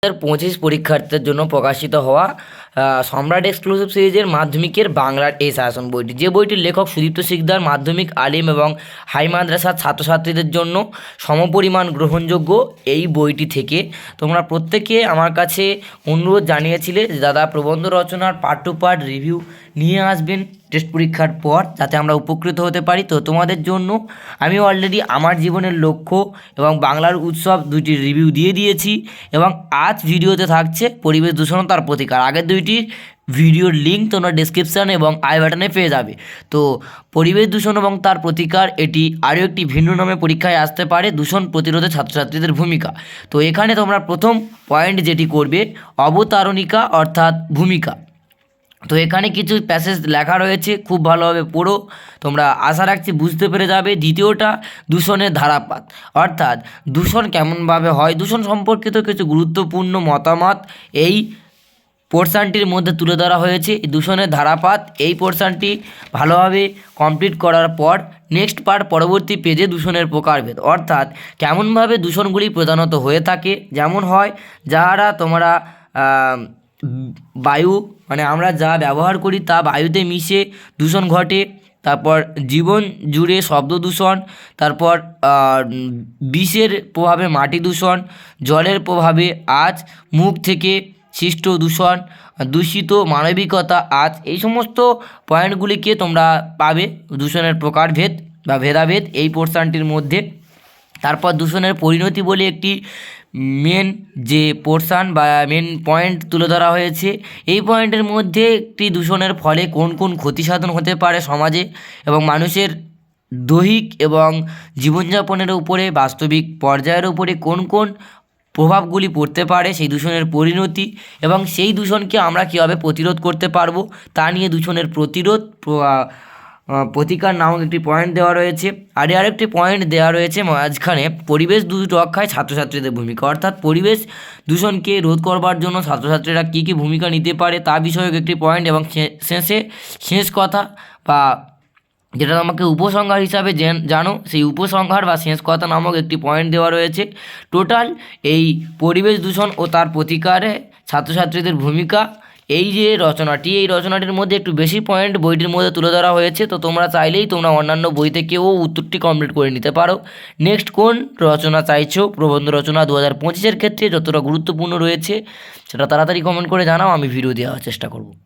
হাজার পঁচিশ পরীক্ষার্থীদের জন্য প্রকাশিত হওয়া আহ, সম্রাট এক্সক্লুসিভ সিরিজের মাধ্যমিকের বাংলার এই শাসন বইটি। যে বইটির লেখক সুদীপ্ত শিকদার মাধ্যমিক আলিম এবং হাই মাদ্রাসার ছাত্রছাত্রীদের জন্য সমপরিমাণ গ্রহণযোগ্য এই বইটি থেকে। তোমরা প্রত্যেকে আমার কাছে অনুরোধ জানিয়েছিলে যে, দাদা প্রবন্ধ রচনার পার্ট টু পার্ট রিভিউ নিয়ে আসবেন টেস্ট পরীক্ষার পর, যাতে আমরা উপকৃত হতে পারি। তো তোমাদের জন্য আমি অলরেডি আমার জীবনের লক্ষ্য এবং বাংলার উৎসব দুইটি রিভিউ দিয়ে দিয়েছি এবং আজ ভিডিওতে থাকছে পরিবেশ দূষণতার প্রতিকার। আগের দুইটি ভিডিওর লিঙ্ক তোমরা ডিসক্রিপশান এবং আই বাটনে পেয়ে যাবে। তো পরিবেশ দূষণ এবং তার প্রতিকার এটি আরও একটি ভিন্ন নামে পরীক্ষায় আসতে পারে দূষণ প্রতিরোধে ছাত্রছাত্রীদের ভূমিকা। তো এখানে তোমরা প্রথম পয়েন্ট যেটি করবে, অবতারণিকা অর্থাৎ ভূমিকা। তো এখানে কিছু প্যাসেজ লেখা রয়েছে, খুব ভালোভাবে পড়ো, তোমরা আশা রাখছি বুঝতে পেরে যাবে। দ্বিতীয়টা, দূষণের ধারাপাত। অর্থাৎ দূষণ কেমনভাবে হয়? দূষণ সম্পর্কিত কিছু গুরুত্বপূর্ণ মতামত। এই পোর্শানটির মধ্যে তুলে ধরা হয়েছে। দূষণের ধারাপাত, এই পোর্শানটি ভালোভাবে কমপ্লিট করার পর নেক্সট পার্ট পরবর্তী পেজে দূষণের প্রকারভেদ। অর্থাৎ কেমনভাবে দূষণগুলি প্রধানত হয়ে থাকে, যেমন হয় যারা তোমরা বায়ু মানে আমরা যা ব্যবহার করি তা বায়ুতে মিশে দূষণ ঘটে, তারপর জীবন জুড়ে শব্দ দূষণ, তারপর বিষের প্রভাবে মাটি দূষণ, জলের প্রভাবে আজ মুখ থেকে সৃষ্ট দূষণ, দূষিত মানবিকতা, আজ এই সমস্ত পয়েন্টগুলিকে তোমরা পাবে দূষণের প্রকারভেদ বা ভেদাভেদ এই পোর্শনটির মধ্যে। তারপর দূষণের পরিণতি বলে একটি মেন যে পোর্শান বা মেন পয়েন্ট তুলে ধরা হয়েছে, এই পয়েন্টের মধ্যে একটি দূষণের ফলে কোন কোন ক্ষতি সাধন হতে পারে সমাজে এবং মানুষের দৈহিক এবং জীবনযাপনের উপরে, বাস্তবিক পর্যায়ের উপরে কোন কোন প্রভাবগুলি পড়তে পারে, সেই দূষণের পরিণতি এবং সেই দূষণকে আমরা কীভাবে প্রতিরোধ করতে পারব, তা নিয়ে দূষণের প্রতিরোধ প্রতিকার নামক একটি পয়েন্ট দেওয়া রয়েছে। আর আরেকটি পয়েন্ট দেওয়া রয়েছে, মাঝখানে পরিবেশ দূষ রক্ষায় ছাত্রছাত্রীদের ভূমিকা। অর্থাৎ পরিবেশ দূষণকে রোধ করবার জন্য ছাত্রছাত্রীরা কী কী ভূমিকা নিতে পারে, তা বিষয়ক একটি পয়েন্ট এবং শেষে শেষ কথা বা যেটা তোমাকে উপসংহার হিসাবে জেন- সেই উপসংহার বা শেষ কথা নামক একটি পয়েন্ট দেওয়া রয়েছে। টোটাল এই পরিবেশ দূষণ ও তার প্রতিকারে ছাত্রছাত্রীদের ভূমিকা। এই যে রচনাটি, এই রচনাটির মধ্যে একটু বেশি পয়েন্ট বইটির মধ্যে তুলে ধরা হয়েছে, তো তোমরা চাইলেই তোমরা অন্যান্য বই থেকেও উত্তরটি কমপ্লিট করে নিতে পারো। নেক্সট কোন রচনা চাইছো? প্রবন্ধ রচনা দু হাজার পঁচিশের ক্ষেত্রে যতটা গুরুত্বপূর্ণ রয়েছে, সেটা তাড়াতাড়ি কমেন্ট করে জানাও, আমি ভিডিও দেওয়ার চেষ্টা করব।